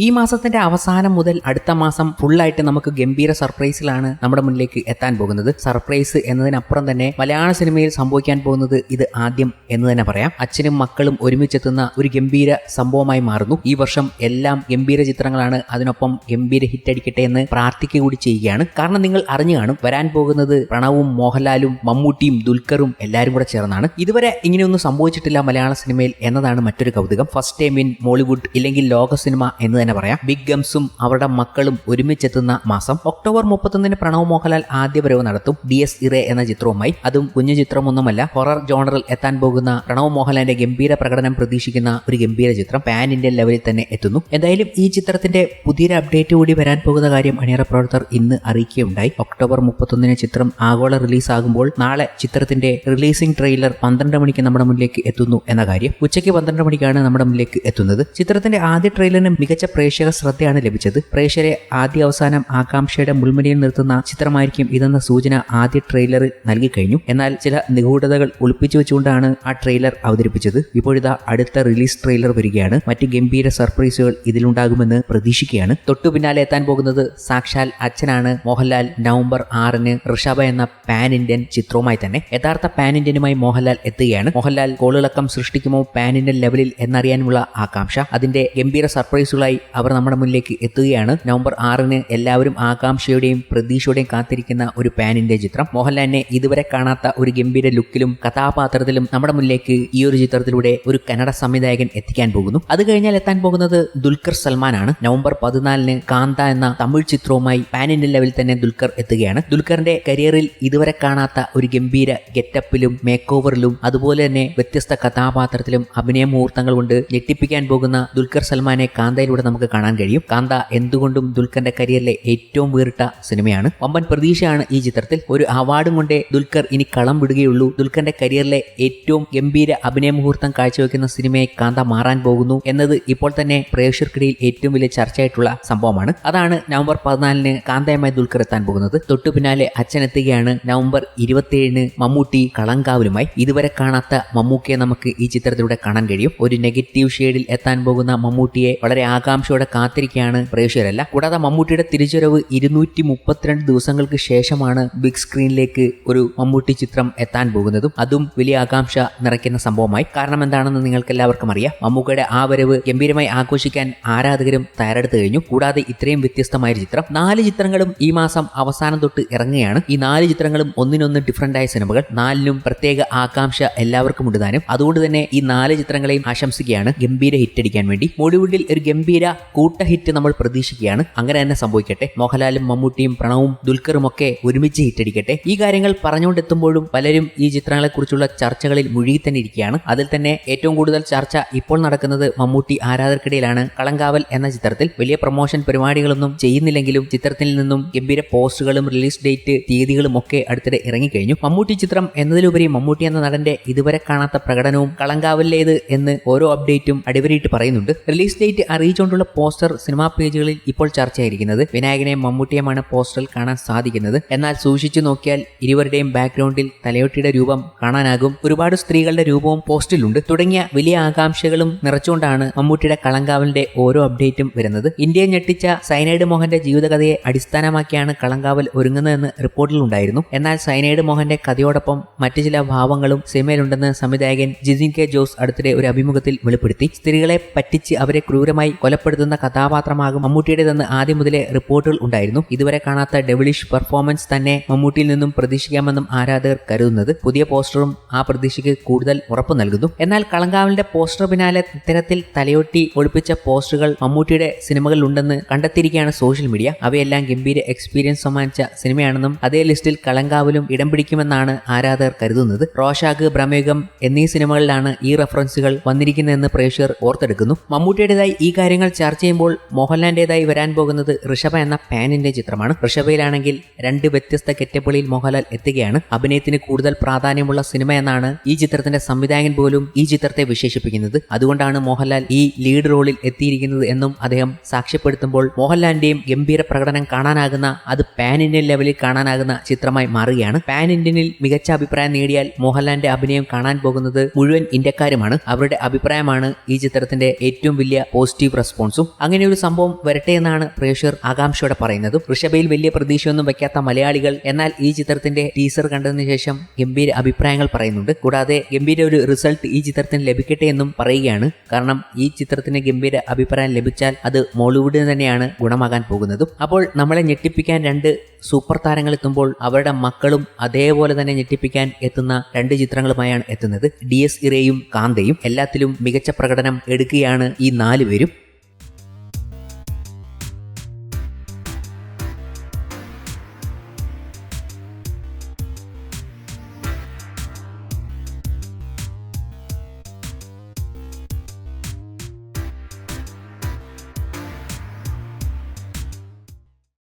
ഈ മാസത്തിന്റെ അവസാനം മുതൽ അടുത്ത മാസം ഫുള്ളായിട്ട് നമുക്ക് ഗംഭീര സർപ്രൈസിലാണ് നമ്മുടെ മുന്നിലേക്ക് എത്താൻ പോകുന്നത്. സർപ്രൈസ് എന്നതിനപ്പുറം തന്നെ മലയാള സിനിമയിൽ സംഭവിക്കാൻ പോകുന്നത് ഇത് ആദ്യം എന്ന് തന്നെ പറയാം. അച്ഛനും മക്കളും ഒരുമിച്ചെത്തുന്ന ഒരു ഗംഭീര സംഭവമായി മാറുന്നു. ഈ വർഷം എല്ലാം ഗംഭീര ചിത്രങ്ങളാണ്. അതിനൊപ്പം ഗംഭീര ഹിറ്റ് അടിക്കട്ടെ എന്ന് പ്രാർത്ഥിക്കുക കൂടി ചെയ്യുകയാണ്. കാരണം നിങ്ങൾ അറിഞ്ഞു കാണും വരാൻ പോകുന്നത് പ്രണവും മോഹൻലാലും മമ്മൂട്ടിയും ദുൽഖറും എല്ലാവരും കൂടെ ചേർന്നാണ്. ഇതുവരെ ഇങ്ങനെയൊന്നും സംഭവിച്ചിട്ടില്ല മലയാള സിനിമയിൽ എന്നതാണ് മറ്റൊരു കൗതുകം. ഫസ്റ്റ് ടൈം ഇൻ മോളിവുഡ് ഇല്ലെങ്കിൽ ലോക സിനിമ എന്ന് തന്നെ പറയാം. ബിഗ് ഗംസും അവരുടെ മക്കളും ഒരുമിച്ചെത്തുന്ന മാസം ഒക്ടോബർ മുപ്പത്തൊന്നിന് പ്രണവ് മോഹൻലാൽ ആദ്യ വരവ് നടത്തും. ഡി എസ് ഇറേ എന്ന ചിത്രവുമായി. അതും കുഞ്ഞു ചിത്രമൊന്നുമല്ല ഹൊറർ ജോണറിൽ എത്താൻ പോകുന്ന പ്രണവ് മോഹൻലാലിന്റെ ഗംഭീര പ്രകടനം പ്രതീക്ഷിക്കുന്ന ഒരു ഗംഭീര ചിത്രം പാൻ ഇന്ത്യൻ ലെവലിൽ തന്നെ എത്തുന്നു. എന്തായാലും ഈ ചിത്രത്തിന്റെ പുതിയൊരു അപ്ഡേറ്റ് കൂടി വരാൻ പോകുന്ന കാര്യം അണിയറ പ്രവർത്തകർ ഇന്ന് അറിയിക്കുകയുണ്ടായി. ഒക്ടോബർ മുപ്പത്തൊന്നിന് ചിത്രം ആഗോള റിലീസ് ആകുമ്പോൾ നാളെ ചിത്രത്തിന്റെ റിലീസിംഗ് ട്രെയിലർ പന്ത്രണ്ട് മണിക്ക് നമ്മുടെ മുന്നിലേക്ക് എത്തുന്നു എന്ന കാര്യം ഉച്ചയ്ക്ക് പന്ത്രണ്ട് മണിക്കാണ് നമ്മുടെ മുന്നിലേക്ക് എത്തുന്നത്. ചിത്രത്തിന്റെ ആദ്യ ട്രെയിലറിന് മികച്ച പ്രേക്ഷക ശ്രദ്ധയാണ് ലഭിച്ചത്. പ്രേക്ഷകരെ ആദ്യ അവസാനം ആകാംക്ഷയുടെ മുൾമുനയിൽ നിർത്തുന്ന ചിത്രമായിരിക്കും ഇതെന്ന സൂചന ആദ്യ ട്രെയിലറിൽ നൽകി കഴിഞ്ഞു. എന്നാൽ ചില നിഗൂഢതകൾ ഒളിപ്പിച്ചു വെച്ചുകൊണ്ടാണ് ആ ട്രെയിലർ അവതരിപ്പിച്ചത്. ഇപ്പോഴിതാ അടുത്ത റിലീസ് ട്രെയിലർ വരികയാണ്. മറ്റ് ഗംഭീര സർപ്രൈസുകൾ ഇതിലുണ്ടാകുമെന്ന് പ്രതീക്ഷിക്കുകയാണ്. തൊട്ടു പിന്നാലെ എത്താൻ പോകുന്നത് സാക്ഷാൽ അച്ഛനാണ് മോഹൻലാൽ. നവംബർ ആറിന് ഋഷഭ എന്ന പാൻ ഇന്ത്യൻ ചിത്രവുമായി തന്നെ യഥാർത്ഥ പാൻ ഇന്ത്യനുമായി മോഹൻലാൽ എത്തുകയാണ്. മോഹൻലാൽ കോളിളക്കം സൃഷ്ടിക്കുമോ പാൻ ഇന്ത്യൻ ലെവലിൽ എന്നറിയാനുള്ള ആകാംക്ഷ. അതിന്റെ ഗംഭീര സർപ്രൈസുകളായി അവർ നമ്മുടെ മുന്നിലേക്ക് എത്തുകയാണ്. നവംബർ ആറിന് എല്ലാവരും ആകാംക്ഷയുടെയും പ്രതീക്ഷയുടെയും കാത്തിരിക്കുന്ന ഒരു പാനിന്റെ ചിത്രം. മോഹൻലാലിനെ ഇതുവരെ കാണാത്ത ഒരു ഗംഭീര ലുക്കിലും കഥാപാത്രത്തിലും നമ്മുടെ മുന്നിലേക്ക് ഈ ഒരു ചിത്രത്തിലൂടെ ഒരു കന്നഡ സംവിധായകൻ എത്തിക്കാൻ പോകുന്നു. അത് കഴിഞ്ഞാൽ എത്താൻ പോകുന്നത് ദുൽഖർ സൽമാനാണ്. നവംബർ പതിനാലിന് കാന്ത എന്ന തമിഴ് ചിത്രവുമായി പാനിന്റെ ഇന്ത്യൻ ലെവലിൽ തന്നെ ദുൽഖർ എത്തുകയാണ്. ദുൽഖറിന്റെ കരിയറിൽ ഇതുവരെ കാണാത്ത ഒരു ഗംഭീര ഗെറ്റപ്പിലും മേക്ക് ഓവറിലും അതുപോലെ തന്നെ വ്യത്യസ്ത കഥാപാത്രത്തിലും അഭിനയ മുഹൂർത്തങ്ങൾ കൊണ്ട് ഞെട്ടിപ്പിക്കാൻ പോകുന്ന ദുൽഖർ സൽമാനെ കാന്തയിലൂടെ നമുക്ക് കാണാൻ കഴിയും. കാന്ത എന്തുകൊണ്ടും ദുൽഖറിന്റെ കരിയറിലെ ഏറ്റവും വേറിട്ട സിനിമയാണ്. വമ്പൻ പ്രതീക്ഷയാണ് ഈ ചിത്രത്തിൽ. ഒരു അവാർഡും കൊണ്ടേ ദുൽഖർ ഇനി കളം വിടുകയുള്ളൂ. ദുൽഖറിന്റെ കരിയറിലെ ഏറ്റവും ഗംഭീര അഭിനയ മുഹൂർത്തം കാഴ്ചവെക്കുന്ന സിനിമയെ കാന്ത മാറാൻ പോകുന്നു എന്നത് ഇപ്പോൾ തന്നെ പ്രേക്ഷകർക്കിടയിൽ ഏറ്റവും വലിയ ചർച്ചയായിട്ടുള്ള സംഭവമാണ്. അതാണ് നവംബർ പതിനാലിന് കാന്തയമായി ദുൽഖർ എത്താൻ പോകുന്നത്. തൊട്ടു പിന്നാലെ അച്ഛൻ എത്തുകയാണ് നവംബർ ഇരുപത്തിയേഴിന് മമ്മൂട്ടി കളങ്കാവിലുമായി. ഇതുവരെ കാണാത്ത മമ്മൂക്കയെ നമുക്ക് ഈ ചിത്രത്തിലൂടെ കാണാൻ കഴിയും. ഒരു നെഗറ്റീവ് ഷെയ്ഡിൽ എത്താൻ പോകുന്ന മമ്മൂട്ടിയെ വളരെ ആകാംക്ഷയോടെ കാത്തിരിക്കുകയാണ് പ്രേക്ഷകരല്ല. കൂടാതെ മമ്മൂട്ടിയുടെ തിരിച്ചുവരവ് ഇരുന്നൂറ്റി മുപ്പത്തിരണ്ട് ദിവസങ്ങൾക്ക് ശേഷമാണ് ബിഗ് സ്ക്രീനിലേക്ക് ഒരു മമ്മൂട്ടി ചിത്രം എത്താൻ പോകുന്നതും അതും വലിയ ആകാംക്ഷ നിറയ്ക്കുന്ന സംഭവമായി. കാരണം എന്താണെന്ന് നിങ്ങൾക്ക് എല്ലാവർക്കും അറിയാം. മമ്മൂക്കയുടെ ആ വരവ് ഗംഭീരമായി ആഘോഷിക്കാൻ ആരാധകരും തയ്യാറെടുത്തു കഴിഞ്ഞു. കൂടാതെ ഇത്രയും വ്യത്യസ്തമായ ചിത്രം. നാല് ചിത്രങ്ങളും ഈ മാസം അവസാനം തൊട്ട് ഇറങ്ങുകയാണ്. ഈ നാല് ചിത്രങ്ങളും ഒന്നിനൊന്ന് ഡിഫറന്റ് ആയ സിനിമകൾ. നാലിനും പ്രത്യേക ആകാംക്ഷ എല്ലാവർക്കും ഉണ്ടാനും അതുകൊണ്ട് തന്നെ ഈ നാല് ചിത്രങ്ങളെയും ആശംസിക്കുകയാണ്. ഗംഭീര ഹിറ്റ് അടിക്കാൻ വേണ്ടി. ബോളിവുഡിൽ ഒരു ഗംഭീര കൂട്ട ഹിറ്റ് നമ്മൾ പ്രതീക്ഷിക്കുകയാണ്. അങ്ങനെ തന്നെ സംഭവിക്കട്ടെ. മോഹൻലാലും മമ്മൂട്ടിയും പ്രണവും ദുൽഖറും ഒക്കെ ഒരുമിച്ച് ഹിറ്റടിക്കട്ടെ ഈ കാര്യങ്ങൾ പറഞ്ഞുകൊണ്ടെത്തുമ്പോഴും പലരും ഈ ചിത്രങ്ങളെക്കുറിച്ചുള്ള ചർച്ചകളിൽ മുഴുകി തന്നെ ഇരിക്കുകയാണ്. അതിൽ തന്നെ ഏറ്റവും കൂടുതൽ ചർച്ച ഇപ്പോൾ നടക്കുന്നത് മമ്മൂട്ടി ആരാധകർക്കിടയിലാണ്. കളങ്കാവൽ എന്ന ചിത്രത്തിൽ വലിയ പ്രൊമോഷൻ പരിപാടികളൊന്നും ചെയ്യുന്നില്ലെങ്കിലും ചിത്രത്തിൽ നിന്നും ഗംഭീര പോസ്റ്റുകളും റിലീസ് ഡേറ്റ് തീയതികളും ഒക്കെ അടുത്തിടെ ഇറങ്ങിക്കഴിഞ്ഞു. മമ്മൂട്ടി ചിത്രം എന്നതിലുപരി മമ്മൂട്ടി എന്ന നടന്റെ ഇതുവരെ കാണാത്ത പ്രകടനവും കളങ്കാവലിലേത് എന്ന് ഓരോ അപ്ഡേറ്റും അടിവരയിട്ട് പറയുന്നുണ്ട്. റിലീസ് ഡേറ്റ് അറിയിച്ചുകൊണ്ടുള്ള പോസ്റ്റർ സിനിമാ പേജുകളിൽ ഇപ്പോൾ ചർച്ചയായിരിക്കുന്നത്. വിനായകനെ മമ്മൂട്ടിയുമാണ് പോസ്റ്ററിൽ കാണാൻ സാധിക്കുന്നത്. എന്നാൽ സൂക്ഷിച്ചു നോക്കിയാൽ ഇരുവരുടെയും ബാക്ക്ഗ്രൗണ്ടിൽ തലയോട്ടിയുടെ രൂപം കാണാനാകും. ഒരുപാട് സ്ത്രീകളുടെ രൂപവും പോസ്റ്റിലുണ്ട്. തുടങ്ങിയ വലിയ ആകാംക്ഷകളും നിറച്ചുകൊണ്ടാണ് മമ്മൂട്ടിയുടെ കളങ്കാവലിന്റെ ഓരോ അപ്ഡേറ്റും വരുന്നത്. ഇന്ത്യയെ ഞെട്ടിച്ച സൈനൈഡ് മോഹന്റെ ജീവിതകഥയെ അടിസ്ഥാനമാക്കിയാണ് കളങ്കാവൽ ഒരുങ്ങുന്നതെന്ന് റിപ്പോർട്ടിലുണ്ടായിരുന്നു എന്നാൽ സൈനൈഡ് മോഹന്റെ കഥയോടൊപ്പം മറ്റു ചില ഭാവങ്ങളും സിനിമയിലുണ്ടെന്ന് സംവിധായകൻ ജിതിൻ കെ ജോസ് അടുത്തിടെ ഒരു അഭിമുഖത്തിൽ വെളിപ്പെടുത്തി. സ്ത്രീകളെ പറ്റിച്ച് അവരെ ക്രൂരമായി കൊലപ്പെടുത്തുന്ന കഥാപാത്രമാകും മമ്മൂട്ടിയുടേതെന്ന് ആദ്യം മുതലേ റിപ്പോർട്ടുകൾ ഉണ്ടായിരുന്നു. ഇതുവരെ കാണാത്ത ഡെവിളിഷ് പെർഫോമൻസ് തന്നെ മമ്മൂട്ടിയിൽ നിന്നും പ്രതീക്ഷിക്കാമെന്നും ആരാധകർ കരുതുന്നത്. പുതിയ പോസ്റ്ററും ആ പ്രതീക്ഷയ്ക്ക് കൂടുതൽ ഉറപ്പ് നൽകുന്നു. എന്നാൽ കളങ്കാവലിന്റെ പോസ്റ്റർ പിന്നാലെ ഇത്തരത്തിൽ തലയൊട്ടി ഒളിപ്പിച്ച പോസ്റ്ററുകൾ മമ്മൂട്ടിയുടെ സിനിമകളിൽ ഉണ്ടെന്ന് കണ്ടെത്തിയിരിക്കുകയാണ് സോഷ്യൽ മീഡിയ. അവയെല്ലാം ഗംഭീര എക്സ്പീരിയൻസ് സമ്മാനിച്ച സിനിമയാണെന്നും അതേ ലിസ്റ്റിൽ കളങ്കാവിലും ഇടം പിടിക്കുമെന്നാണ് ആരാധകർ കരുതുന്നത്. റോഷാഗ് ഭ്രമയുഗം എന്നീ സിനിമകളിലാണ് ഈ റെഫറൻസുകൾ വന്നിരിക്കുന്നതെന്ന് പ്രേക്ഷകർ ഓർത്തെടുക്കുന്നു. മമ്മൂട്ടിയുടേതായി ഈ കാര്യങ്ങൾ ചർച്ച ചെയ്യുമ്പോൾ മോഹൻലാലിന്റെതായി വരാൻ പോകുന്നത് ഋഷഭ എന്ന പാനിന്റെ ചിത്രമാണ്. ഋഷഭയിലാണെങ്കിൽ രണ്ട് വ്യത്യസ്ത കെറ്റപ്പുകളിൽ മോഹൻലാൽ എത്തുകയാണ്. അഭിനയത്തിന് കൂടുതൽ പ്രാധാന്യമുള്ള സിനിമ എന്നാണ് ഈ ചിത്രത്തിന്റെ സംവിധായകൻ പോലും ഈ ചിത്രത്തെ വിശേഷിപ്പിക്കുന്നത്. അതുകൊണ്ടാണ് മോഹൻലാൽ ഈ ലീഡ് റോളിൽ എത്തിയിരിക്കുന്നത് എന്നും അദ്ദേഹം സാക്ഷ്യപ്പെടുത്തുമ്പോൾ മോഹൻലാലിന്റെയും ഗംഭീര പ്രകടനം കാണാനാകുന്ന അത് പാൻ ഇന്ത്യൻ ലെവലിൽ കാണാനാകുന്ന ചിത്രമായി മാറുകയാണ്. പാൻ ഇന്ത്യനിൽ മികച്ച അഭിപ്രായം നേടിയാൽ മോഹൻലാലിന്റെ അഭിനയം കാണാൻ പോകുന്നത് മുഴുവൻ ഇന്ത്യക്കാരുമാണ്. അവരുടെ അഭിപ്രായമാണ് ഈ ചിത്രത്തിന്റെ ഏറ്റവും വലിയ പോസിറ്റീവ് റെസ്പോൺസ്. റെസ്പോൺസും അങ്ങനെ ഒരു സംഭവം വരട്ടെ എന്നാണ് പ്രേക്ഷകർ ആകാംക്ഷയോടെ പറയുന്നതും. ഋഷഭയിൽ വലിയ പ്രതീക്ഷയൊന്നും വെക്കാത്ത മലയാളികൾ എന്നാൽ ഈ ചിത്രത്തിന്റെ ടീസർ കണ്ടതിന് ശേഷം ഗംഭീര അഭിപ്രായങ്ങൾ പറയുന്നുണ്ട്. കൂടാതെ ഗംഭീര ഒരു റിസൾട്ട് ഈ ചിത്രത്തിന് ലഭിക്കട്ടെ എന്നും പറയുകയാണ്. കാരണം ഈ ചിത്രത്തിന് ഗംഭീര അഭിപ്രായം ലഭിച്ചാൽ അത് മോളിവുഡിന് തന്നെയാണ് ഗുണമാകാൻ പോകുന്നതും. അപ്പോൾ നമ്മളെ ഞെട്ടിപ്പിക്കാൻ രണ്ട് സൂപ്പർ താരങ്ങൾ എത്തുമ്പോൾ അവരുടെ മക്കളും അതേപോലെ തന്നെ ഞെട്ടിപ്പിക്കാൻ എത്തുന്ന രണ്ട് ചിത്രങ്ങളുമായാണ് എത്തുന്നത്. ഡി എസ് ഇറയും കാന്തയും എല്ലാത്തിലും മികച്ച പ്രകടനം എടുക്കുകയാണ് ഈ നാല് പേരും.